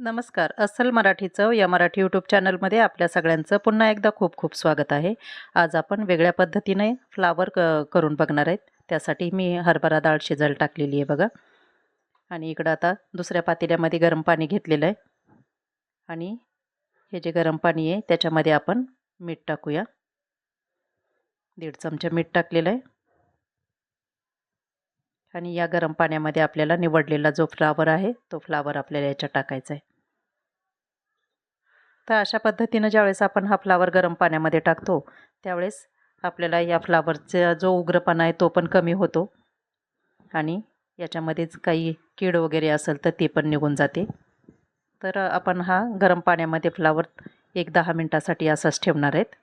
नमस्कार. अस्सल मराठी चव या मराठी यूट्यूब चॅनलमध्ये आपल्या सगळ्यांचं पुन्हा एकदा खूप खूप स्वागत आहे. आज आपण वेगळ्या पद्धतीने फ्लावर क करून बघणार आहेत. त्यासाठी मी हरभरा डाळ शिजायला टाकलेली आहे बघा. आणि इकडं आता दुसऱ्या पातेल्यामध्ये गरम पाणी घेतलेलं आहे. आणि हे जे गरम पाणी आहे त्याच्यामध्ये आपण मीठ टाकूया. दीड चमचा मीठ टाकलेलं आहे. आणि या गरम पाण्यामध्ये आपल्याला निवडलेला जो फ्लावर आहे तो फ्लावर आपल्याला याच्यात टाकायचा आहे. तर अशा पद्धतीनं ज्यावेळेस आपण हा फ्लावर गरम पाण्यामध्ये टाकतो त्यावेळेस आपल्याला या फ्लावरचा जो उग्रपणा आहे तो पण कमी होतो. आणि याच्यामध्येच काही कीड वगैरे असेल तर ते पण निघून जाते. तर आपण हा गरम पाण्यामध्ये फ्लावर एक दहा मिनटासाठी असाच ठेवणार आहेत.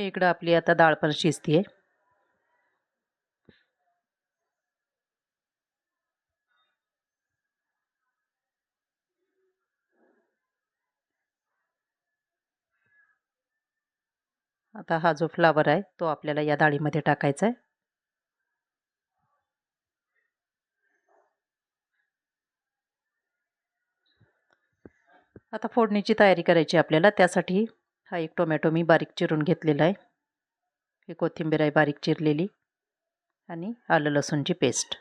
हे इकडं आपली आता डाळ पण शिजती आहे आता हा जो फ्लावर आहे तो आपल्याला या डाळीमध्ये टाकायचा आहे आता फोडणीची तयारी करायची आपल्याला त्यासाठी हा एक टोमॅटो मी बारीक चिरून घेतलेला आहे. ही कोथिंबीर आहे बारीक चिरलेली आणि आलं लसूणची पेस्ट.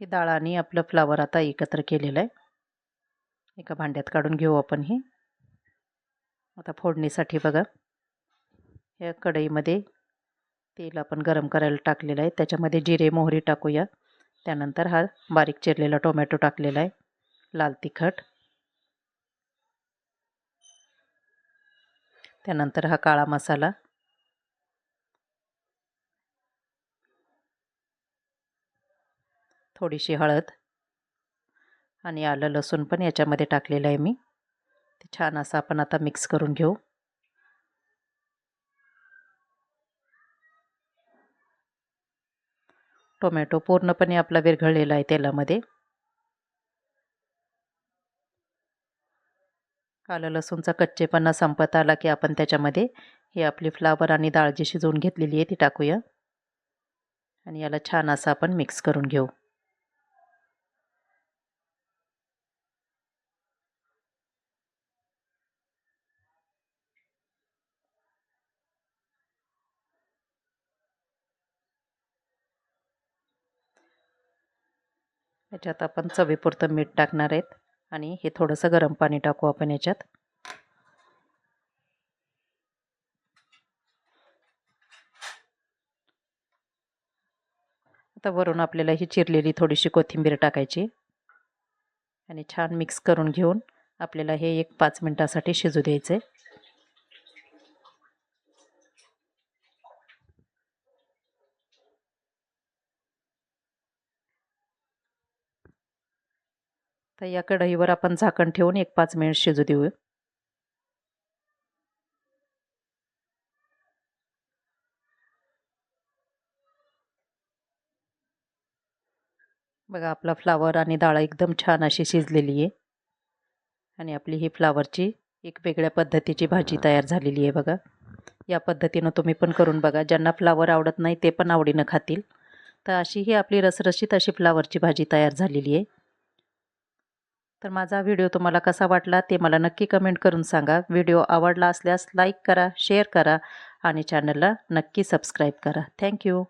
ही डाळ आणि आपलं फ्लावर आता एकत्र केलेलं आहे. एका भांड्यात काढून घेऊ आपण हे. आता फोडणीसाठी बघा. या कढईमध्ये तेल आपण गरम करायला टाकलेलं आहे. त्याच्यामध्ये जिरे मोहरी टाकूया. त्यानंतर हा बारीक चिरलेला टोमॅटो टाकलेला आहे. लाल तिखट. त्यानंतर हा काळा मसाला. थोडीशी हळद. आणि आलं लसूण पण याच्यामध्ये टाकलेलं आहे मी. ते छान असं आपण आता मिक्स करून घेऊ. टोमॅटो पूर्णपणे आपला विरघळलेला आहे तेलामध्ये. आलं लसूणचा कच्चेपणा संपत आला की आपण त्याच्यामध्ये ही आपली फ्लावर आणि डाळ जी शिजवून घेतलेली आहे ती टाकूया. आणि याला छान असं आपण मिक्स करून घेऊ. याच्यात आपण चवीपुरतं मीठ टाकणार आहेत आणि हे थोडंसं गरम पाणी टाकू आपण याच्यात. आता वरून आपल्याला ही चिरलेली थोडीशी कोथिंबीर टाकायची आणि छान मिक्स करून घेऊन आपल्याला हे एक पाच मिनटासाठी शिजू द्यायचं आहे तर या कढईवर आपण झाकण ठेवून एक पाच मिनिट शिजू देऊ बघा आपला फ्लावर आणि डाळ एकदम छान अशी शिजलेली आहे. आणि आपली ही फ्लावरची एक वेगळ्या पद्धतीची भाजी तयार झालेली आहे बघा. या पद्धतीनं तुम्ही पण करून बघा. ज्यांना फ्लावर आवडत नाही ते पण आवडीनं खातील. तर अशी ही आपली रसरशीत अशी फ्लावरची भाजी तयार झालेली आहे. तर माझा व्हिडिओ तुम्हाला कसा वाटला ते मला नक्की कमेंट करून सांगा. व्हिडिओ आवडला असल्यास लाईक करा शेअर करा आणि चॅनलला नक्की सबस्क्राईब करा. थँक्यू